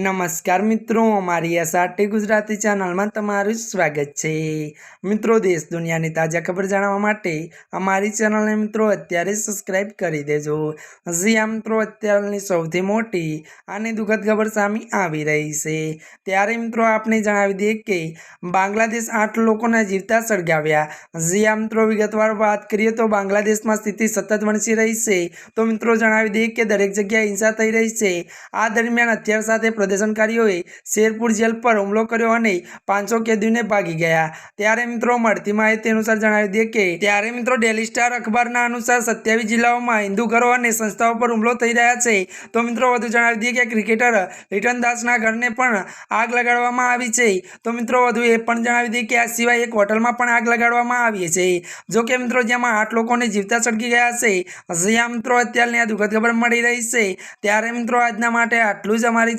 નમસ્કાર મિત્રો, અમારી એસઆરટી ગુજરાતી ચેનલમાં તમારું સ્વાગત છે. મિત્રો, દેશ દુનિયાની તાજા ખબર જાણવા માટે અમારી ચેનલને મિત્રો અત્યારે સબસ્ક્રાઇબ કરી દેજો. હજી આ મિત્રો, અત્યારની સૌથી મોટી અને દુઃખદ ખબર સામે આવી રહી છે. ત્યારે મિત્રો આપણે જણાવી દઈએ કે બાંગ્લાદેશ આઠ લોકોના જીવતા સળગાવ્યા. હજી આ મિત્રો, વિગતવાર વાત કરીએ તો બાંગ્લાદેશમાં સ્થિતિ સતત વણસી રહી છે. તો મિત્રો, જણાવી દઈએ કે દરેક જગ્યાએ હિંસા થઈ રહી છે. આ દરમિયાન હથિયાર સાથે પ્રદર્શનકારીઓએ શેરપુર જેલ પર હુમલો કર્યો અને પાંચસો કેદીઓને ભાગી ગયા. ત્યારે મિત્રો મળતી માહિતી અનુસાર જણાવી દે કે ત્યારે મિત્રો ડેલી સ્ટાર અખબારના અનુસાર સત્યાવીસ જિલ્લાઓમાં હિન્દુ ઘરો અને સંસ્થાઓ પર હુમલો થઈ રહ્યા છે. તો મિત્રો વધુ જણાવી દઈએ કે ક્રિકેટર રિટન દાસના ઘરને પણ આગ લગાડવામાં આવી છે. તો મિત્રો વધુ એ પણ જણાવી દઈએ કે આ સિવાય એક હોટલમાં પણ આગ લગાડવામાં આવી છે. જો કે મિત્રો જેમાં આઠ લોકોને જીવતા સળગી ગયા છે. જ્યાં મિત્રો અત્યારની આ દુઃખદ ખબર મળી રહી છે. ત્યારે મિત્રો આજના માટે આટલું જ અમારી